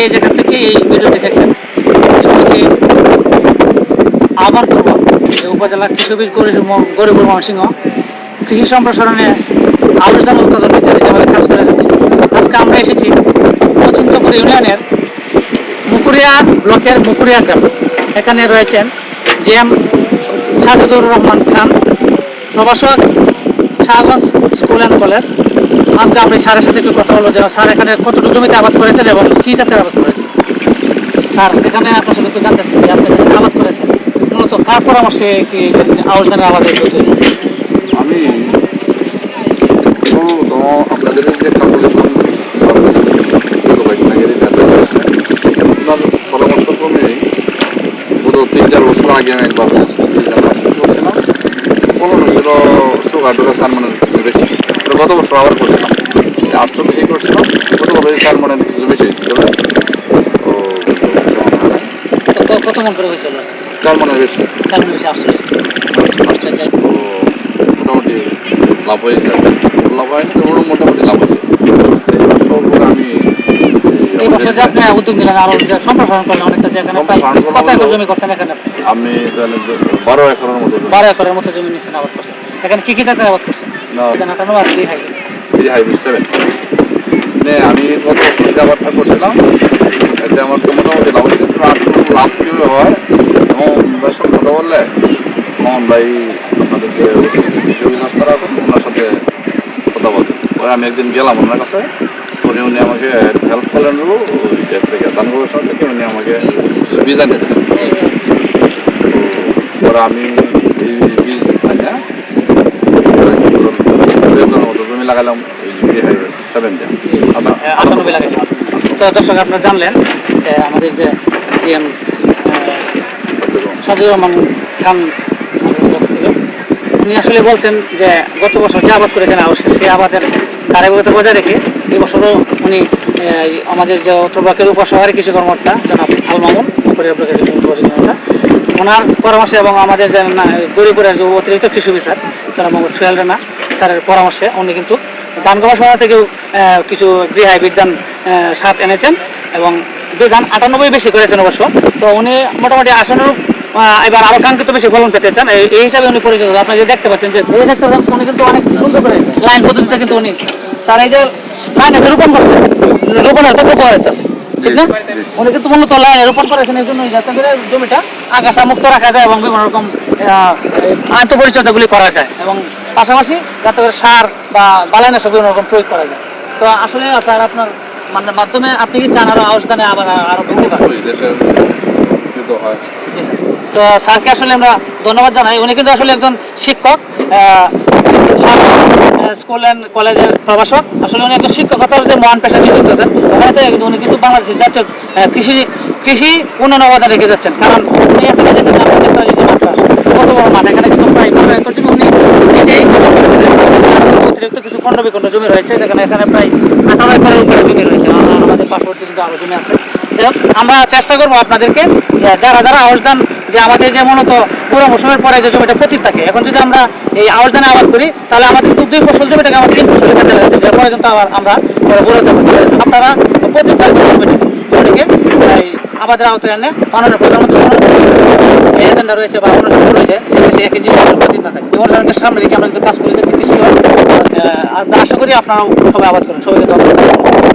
যে যেখান থেকে এই ভিডিওটি দেখছেন সবাইকে আহ্বান করব। উপজেলা কৃষি বীজ গরিবুর ময়মনসিংহ কৃষি সম্প্রসারণে আলোচনা উৎপাদন ইত্যাদি যেভাবে কাজ করে যাচ্ছে। আজকে আমরা এসেছি পশ্চিমপুর ইউনিয়নের মুকুরিয়া ব্লকের মুকুরিয়া গ্রাম। এখানে রয়েছেন জি এম সাজুদুর রহমান খান, প্রভাষক শাহগঞ্জ স্কুল অ্যান্ড কলেজ। আজকে এই স্যারের সাথে একটু কথা বলব যে স্যার এখানে কতটুকু জমিতে আবাদ করেছেন এবং কী জাতের আবাদ করেছেন? স্যার, এখানে আপনার সাথে একটু জানতে চাই যে আপনি আবাদ করেছেন। মূলত কার পরামর্শে কি আউশ ধানের আবাদ আমি আপনাদের যে কাপড় গত তিন চার বছর আগে আমি একবার ফলন হয়েছিল সুগার ডোরা সার মানে বেশি। তো গত বছর আবার করছিলাম। আটশো বেশি করছিলাম। গত বছর সার মানে কিছু বেশি হয়েছিল কত মন করে হয়েছিল বেশি। বেশি মোটামুটি লাভ হয়েছে। লাভ হয়নি তো ওরও মোটামুটি লাভ আছে। এই বছর যে আপনি উদ্যোগ নিলেন আরও সম্প্রসারণ করলেন অনেকটা যে এখানে প্রায় কত একর জমি করছেন এখানে আমি তাহলে বারো একরের মতো বারো একরের মতো জমি নিচ্ছেন আবাদ করছেন। এখানে কি কি জাতের আবাদ করছেন? আটান্ন আর দুই হাইব্রিড থ্রি হাইব্রিড সেভেন আমি গত বছর যে করছিলাম এতে আমার তো মোটামুটি লাভ হয়েছে। আর লাভ কীভাবে হয় এবং ভাইয়ের সাথে কথা বললে মোহন ভাই আপনাদের যে কৃষি অফিসার তারা ওনার সাথে কথা বলছেন পরে আমি একদিন গেলাম ওনার কাছে। পরে উনি আমাকে হেল্প করলেন দান গবেষণা থেকে উনি আমাকে বীজ এনে দিলেন পরে আমি আনে লাগালাম সেভেন আপনার আটানব্বই লাগাইছে তো দর্শক, আপনারা জানলেন যে আমাদের যে জি এম সাজিদুর রহমান খান উনি আসলে বলছেন যে গত বছর যে আবাদ করেছেন সেই আবাদের ধারাবাহিকতা বজায় রেখে এই বছরও উনি আমাদের যে উত্তর ব্লকের উপশহরে কৃষি কর্মকর্তা জনাব আল মামুন কর্মকর্তা ওনার পরামর্শে এবং আমাদের যে গরিপুরের যে অতিরিক্ত কৃষি অফিসার জনাব মোহাম্মদ সোহেল রানা স্যারের পরামর্শে উনি কিন্তু ধান গবেষণা থেকেও কিছু বিজ্ঞান আহ, সার এনেছেন এবং বিধান আটানব্বই বেশি করেছেন অবশ্য তো উনি মোটামুটি আসনের এবার আরও কাঙ্ক্ষিত বেশি ফলন পেতে চান এই এই হিসাবে উনি পরিচিত। আপনি যে দেখতে পাচ্ছেন যে দেখতে পাচ্ছেন উনি কিন্তু অনেক সুন্দর করে লাইন পদ্ধতিতে কিন্তু উনি স্যার এই যে লাইনে যে রোপণ করছে রোপণের তো উপকার হচ্ছে ঠিক না? উনি কিন্তু মূলত লাইনে রোপণ করেছেন এই জন্য যাতে করে জমিটা আগাছা মুক্ত রাখা যায় এবং বিভিন্ন রকম আন্তঃপরিচর্যাগুলি করা যায় এবং পাশাপাশি যাতে করে সার বা বালাইনাশক বিভিন্ন রকম প্রয়োগ করা যায়। তো আসলে স্যার আপনার মানে মাধ্যমে আপনি কি চান আরও আবার। তো স্যারকে আসলে আমরা ধন্যবাদ জানাই। উনি কিন্তু আসলে একজন শিক্ষক স্কুল অ্যান্ড কলেজের প্রভাষক। আসলে উনি একজন শিক্ষকতার যে মহান পেশা নিযুক্ত আছেন ওখানে কিন্তু উনি কিন্তু বাংলাদেশের জাতীয় কৃষি কৃষি উন্নয়ন অবদান রেখে যাচ্ছেন। কারণ উনি এখানে দেখেন কত বড় মাঠ? এখানে কিন্তু প্রায় বারো একর উনি নিজেই অতিরিক্ত কিছু খণ্ড বিখণ্ড জমি রয়েছে, যেখানে এখানে প্রায় আঠারো একরের উপরে জমি রয়েছে। আমাদের পার্শ্ববর্তী কিন্তু আরও জমি আছে। যাই আমরা চেষ্টা করব আপনাদেরকে যারা যারা আউশ ধান যে আমাদের যে মূলত পুরো মৌসুমের পরে যে জমিটা পতিত থাকে, এখন যদি আমরা এই আউশ ধানে আবাদ করি, তাহলে আমাদের কিন্তু দুই ফসল জমিটাকে আমাদের তিন ফসলে কাজে লাগাতে হবে এরপরে কিন্তু আবার আমরা পরে আপনারা পতিত থাকবেন জমিটাকে। আবাদের আওতায় এনে মাননীয় প্রধানমন্ত্রী এজেন্ডা রয়েছে বা অনুষ্ঠান রয়েছে, যে একই জীবন পতিত না থাকে। অনুষ্ঠানকে সামনে রেখে আমরা কিন্তু কাজ করে। যাচ্ছি কৃষি আশা করি আপনারাও সবাই আবাদ করেন। সবাইকে ধন্যবাদ।